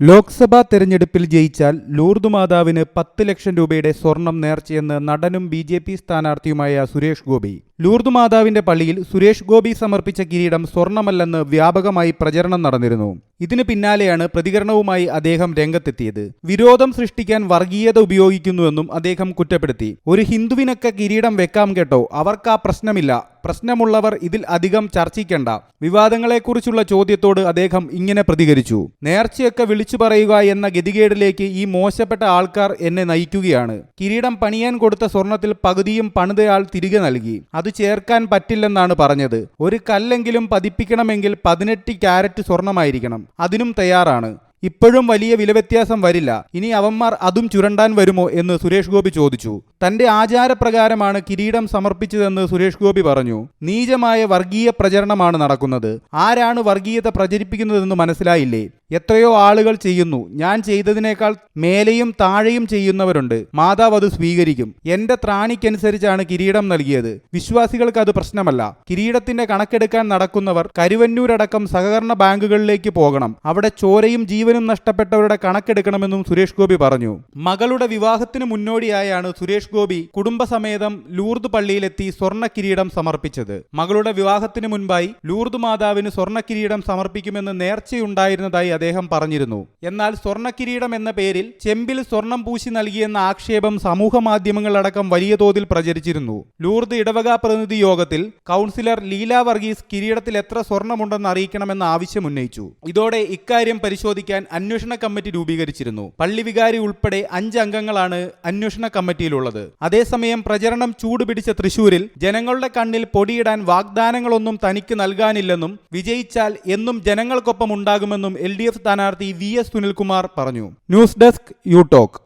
ലോക്സഭാ തെരഞ്ഞെടുപ്പിൽ ജയിച്ചാൽ ലൂർദ് മാതാവിന് പത്ത് ലക്ഷം രൂപയുടെ സ്വർണം നേർച്ചയെന്ന് നടനും ബി ജെ പി സ്ഥാനാർത്ഥിയുമായ സുരേഷ് ഗോപി. ലൂർദ് മാതാവിന്റെ പള്ളിയിൽ സുരേഷ് ഗോപി സമർപ്പിച്ച കിരീടം സ്വർണമല്ലെന്ന് വ്യാപകമായി പ്രചരണം നടന്നിരുന്നു. ഇതിനു പിന്നാലെയാണ് പ്രതികരണവുമായി അദ്ദേഹം രംഗത്തെത്തിയത്. വിരോധം സൃഷ്ടിക്കാൻ വർഗീയത ഉപയോഗിക്കുന്നുവെന്നും അദ്ദേഹം കുറ്റപ്പെടുത്തി. ഒരു ഹിന്ദുവിനൊക്കെ കിരീടം വെക്കാം കേട്ടോ അവർക്കാ പ്രശ്നമില്ല. പ്രശ്നമുള്ളവർ ഇതിൽ അധികം ചർച്ചിക്കേണ്ട. വിവാദങ്ങളെക്കുറിച്ചുള്ള ചോദ്യത്തോട് അദ്ദേഹം ഇങ്ങനെ പ്രതികരിച്ചു. നേർച്ചയൊക്കെ വിളിച്ചു പറയുക എന്ന ഗതികേടിലേക്ക് ഈ മോശപ്പെട്ട ആൾക്കാർ എന്നെ നയിക്കുകയാണ്. കിരീടം പണിയാൻ കൊടുത്ത സ്വർണത്തിൽ പകുതിയും പണിതയാൾ തിരികെ നൽകി. അത് ചേർക്കാൻ പറ്റില്ലെന്നാണ് പറഞ്ഞത്. ഒരു കല്ലെങ്കിലും പതിപ്പിക്കണമെങ്കിൽ പതിനെട്ട് ക്യാരറ്റ് സ്വർണമായിരിക്കണം. അതിനും തയ്യാറാണ്. ഇപ്പോഴും വലിയ വിലവ്യത്യാസം വരില്ല. ഇനി അവന്മാർ അതും ചുരണ്ടാൻ വരുമോ എന്ന് സുരേഷ് ഗോപി ചോദിച്ചു. തന്റെ ആചാരപ്രകാരമാണ് കിരീടം സമർപ്പിച്ചതെന്ന് സുരേഷ് ഗോപി പറഞ്ഞു. നീചമായ വർഗീയ പ്രചരണമാണ് നടക്കുന്നത്. ആരാണ് വർഗീയത പ്രചരിപ്പിക്കുന്നതെന്ന് മനസ്സിലായില്ലേ? എത്രയോ ആളുകൾ ചെയ്യുന്നു. ഞാൻ ചെയ്തതിനേക്കാൾ മേലെയും താഴെയും ചെയ്യുന്നവരുണ്ട്. മാതാവ് അത് സ്വീകരിക്കും. എന്റെ ത്രാണിക്കനുസരിച്ചാണ് കിരീടം നൽകിയത്. വിശ്വാസികൾക്ക് അത് പ്രശ്നമല്ല. കിരീടത്തിന്റെ കണക്കെടുക്കാൻ നടക്കുന്നവർ കരുവന്നൂരടക്കം സഹകരണ ബാങ്കുകളിലേക്ക് പോകണം. അവിടെ ചോരയും ജീവനും നഷ്ടപ്പെട്ടവരുടെ കണക്കെടുക്കണമെന്നും സുരേഷ് ഗോപി പറഞ്ഞു. മകളുടെ വിവാഹത്തിന് മുന്നോടിയായാണ് സുരേഷ് ഗോപി കുടുംബസമേതം ലൂർദ് പള്ളിയിലെത്തി സ്വർണ കിരീടം സമർപ്പിച്ചത്. മകളുടെ വിവാഹത്തിന് മുൻപായി ലൂർദ് മാതാവിന് സ്വർണ കിരീടം സമർപ്പിക്കുമെന്ന് നേർച്ചയുണ്ടായിരുന്നതായി അദ്ദേഹം പറഞ്ഞിരുന്നു. എന്നാൽ സ്വർണക്കിരീടം എന്ന പേരിൽ ചെമ്പിൽ സ്വർണം പൂശി നൽകിയെന്ന ആക്ഷേപം സമൂഹ മാധ്യമങ്ങളടക്കം വലിയ തോതിൽ പ്രചരിച്ചിരുന്നു. ലൂർദ് ഇടവക പ്രതിനിധി യോഗത്തിൽ കൗൺസിലർ ലീല വർഗീസ് കിരീടത്തിൽ എത്ര സ്വർണമുണ്ടെന്ന് അറിയിക്കണമെന്ന ആവശ്യം ഉന്നയിച്ചു ഇതോടെ ഇക്കാര്യം പരിശോധിക്കാൻ അന്വേഷണ കമ്മിറ്റി രൂപീകരിച്ചിരുന്നു. പള്ളി വികാരി ഉൾപ്പെടെ അഞ്ച് അംഗങ്ങളാണ് അന്വേഷണ കമ്മിറ്റിയിലുള്ളത്. അതേസമയം പ്രചരണം ചൂടുപിടിച്ച തൃശൂരിൽ ജനങ്ങളുടെ കണ്ണിൽ പൊടിയിടാൻ വാഗ്ദാനങ്ങളൊന്നും തനിക്ക് നൽകാനില്ലെന്നും വിജയിച്ചാൽ എന്നും ജനങ്ങൾക്കൊപ്പം ഉണ്ടാകുമെന്നും എൽ ഡി എഫ് സ്ഥാനാർത്ഥി വി എസ് സുനിൽകുമാർ പറഞ്ഞു. News desk U talk.